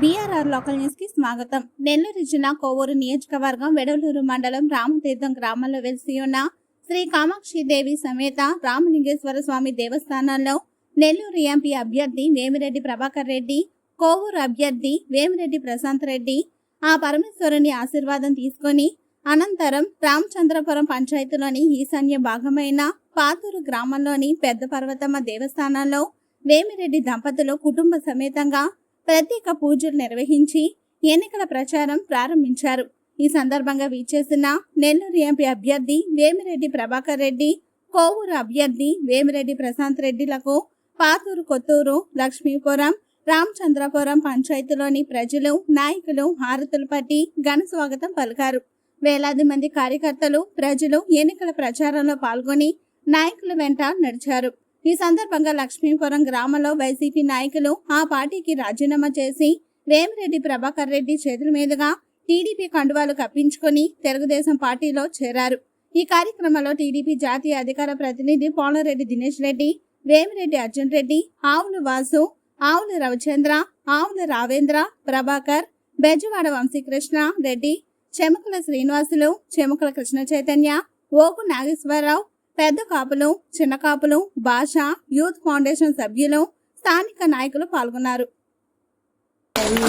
BRR local న్యూస్కి స్వాగతం. నెల్లూరు జిల్లా కోవూరు నియోజకవర్గం వెడలూరు మండలం రామతీర్థం గ్రామంలో వెలిసి ఉన్న శ్రీ కామాక్షి దేవి సమేత రామలింగేశ్వర స్వామి దేవస్థానంలో నెల్లూరు ఎంపీ అభ్యర్థి వేమిరెడ్డి ప్రభాకర్ రెడ్డి కోవూరు అభ్యర్థి వేమిరెడ్డి ప్రశాంత్ రెడ్డి ఆ పరమేశ్వరుని ఆశీర్వాదం తీసుకొని అనంతరం రామచంద్రపురం పంచాయతీలోని ఈశాన్య భాగమైన పాతూరు గ్రామంలోని పెద్ద పర్వతమ్మ దేవస్థానంలో వేమిరెడ్డి దంపతులు కుటుంబ సమేతంగా ప్రత్యేక పూజలు నిర్వహించి ఎన్నికల ప్రచారం ప్రారంభించారు. ఈ సందర్భంగా విచ్చేసిన నెల్లూరు ఎంపీ అభ్యర్థి వేమిరెడ్డి ప్రభాకర్ రెడ్డి కోవూరు అభ్యర్థి వేమిరెడ్డి ప్రశాంత్ రెడ్డిలకు పాతూరు కొత్తూరు లక్ష్మీపురం రామచంద్రపురం పంచాయతీలోని ప్రజలు నాయకులు హారతులు పట్టి ఘన స్వాగతం పలికారు. వేలాది మంది కార్యకర్తలు ప్రజలు ఎన్నికల ప్రచారంలో పాల్గొని నాయకుల వెంట నడిచారు. ఈ సందర్భంగా లక్ష్మీపురం గ్రామంలో వైసీపీ నాయకులు ఆ పార్టీకి రాజీనామా చేసి వేమిరెడ్డి ప్రభాకర్ రెడ్డి చేతుల మీదుగా టీడీపీ కండువాలు కప్పించుకొని తెలుగుదేశం పార్టీలో చేరారు. ఈ కార్యక్రమంలో టీడీపీ జాతీయ అధికార ప్రతినిధి పోలరెడ్డి దినేష్ రెడ్డి వేమిరెడ్డి అర్జున్ రెడ్డి ఆవుల వాసు ఆవుల రవిచంద్ర ఆవుల రావేంద్ర ప్రభాకర్ బెజవాడ వంశీకృష్ణ రెడ్డి చెమకల శ్రీనివాసులు చెమకల కృష్ణ చైతన్య ఓకు నాగేశ్వరరావు పెద్ద కాపులు చిన్న కాపులు భాష యూత్ ఫౌండేషన్ సభ్యులు స్థానిక నాయకులు పాల్గొన్నారు.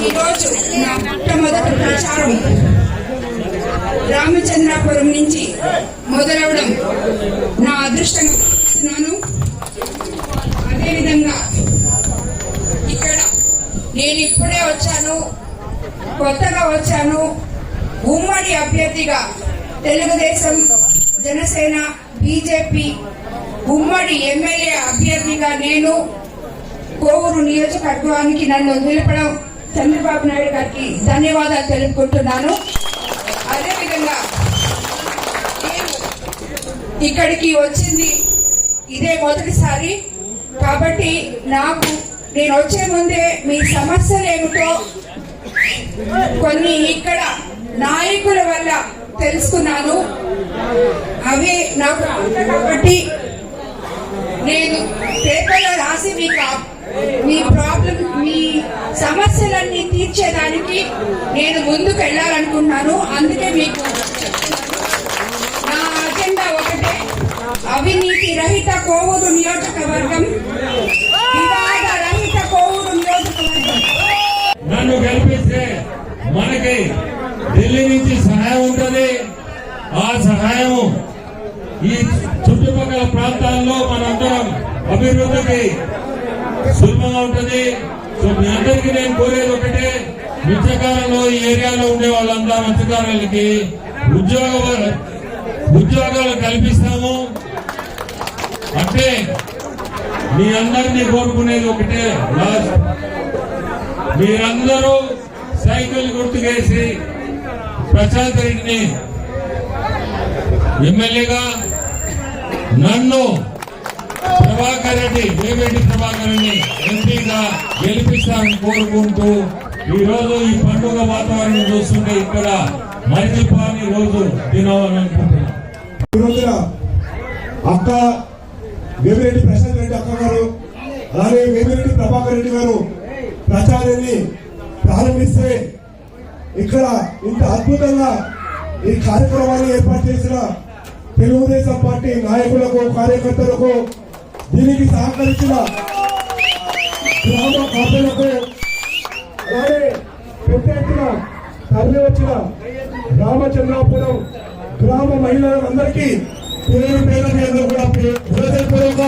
ఈరోజు నా మొట్టమొదటి ప్రచారం రామచంద్రాపురం నుంచి మొదలవడం నా అదృష్టంగా భావిస్తున్నాను అదేవిధంగా ఇక్కడ నేను ఇప్పుడే వచ్చాను కొత్తగా వచ్చాను. ఉమ్మడి అభ్యర్థిగా తెలుగుదేశం జనసేన బీజేపీ ఉమ్మడి ఎమ్మెల్యే అభ్యర్థిగా నేను కోవూరు నియోజకవర్గానికి నన్ను నిలపడం చంద్రబాబు నాయుడు గారికి ధన్యవాదాలు తెలుపుకుంటున్నాను. అదేవిధంగా నేను ఇక్కడికి వచ్చింది ఇదే మొదటిసారి. కాబట్టి నాకు నేను వచ్చే ముందే మీ సమస్యలు ఏమిటో కొన్ని ఇక్కడ నాయకుల వల్ల తెలుసుకున్నాను. అవి నాకు కాబట్టి నేను పేపర్లో రాసి మీకు మీ ప్రాబ్లం మీ సమస్యలన్నీ తీర్చేదానికి నేను ముందుకు వెళ్ళాలనుకుంటున్నాను. అందుకే మీకు నా అజెండా ఒకటే. అవినీతి రహిత కోవూరు నియోజకవర్గం వివాద రహిత కోవూరు నియోజకవర్గం. నన్ను గెలిపిస్తే అభివృద్ధికి సులభంగా ఉంటుంది. సో మీ అందరికీ నేను కోరేది ఒకటే మత్స్యకారంలో ఈ ఏరియాలో ఉండే వాళ్ళంతా మత్స్యకారులకి ఉద్యోగ ఉద్యోగాలు కల్పిస్తాము. అంటే మీ అందరినీ కోరుకునేది ఒకటే లాస్ట్. మీరందరూ సైకిల్ గుర్తుకేసి ప్రశాంత్ రెడ్డిని ఎమ్మెల్యేగా నన్ను ప్రభాకర్ రెడ్డి వేమిరెడ్డి ప్రభాకర్ రెడ్డి ఎంపీగా గెలిపిస్తానని కోరుకుంటూ ఈ రోజు ఈ పండుగ వాతావరణం చూస్తుంటే ఇక్కడ మరిచిపోని రోజు తినాలని అనుకుంటున్నాను అక్క వేమిరెడ్డి ప్రశాంత్ రెడ్డి అక్క గారు అలాగే వేమిరెడ్డి ప్రభాకర్ రెడ్డి గారు ప్రచారాన్ని ప్రారంభిస్తే ఇక్కడ ఇంత అద్భుతంగా ఈ కార్యక్రమాన్ని ఏర్పాటు చేసిన తెలుగుదేశం పార్టీ నాయకులకు కార్యకర్తలకు దీనికి సహకరించిన గ్రామ కాపులకు అలాగే పెద్ద తరలి వచ్చిన రామచంద్రాపురం గ్రామ మహిళలందరికీ పేరు పేరు మీద కూడా హృదయపూర్వక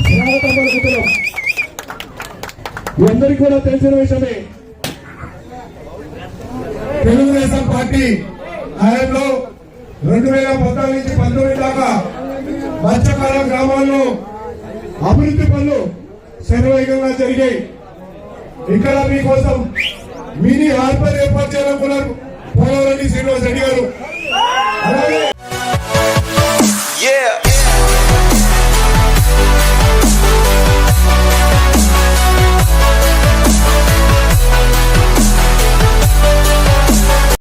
స్వాగతం పలుకుతున్నాం. అందరికీ కూడా తెలిసిన విషయమే. తెలుగుదేశం పార్టీ హయాంలో రెండు వేల పద్నాలుగు నుంచి పంతొమ్మిది దాకా మత్స్యకార గ్రామాల్లో అభివృద్ధి పనులు శరవేగంగా జరిగాయి. ఇక్కడ మీకోసం మినీ హార్బర్ ఏర్పాటు చేయాలనుకున్నారు పోలవరెడ్డి శ్రీనివాస్ రెడ్డి గారు. అలాగే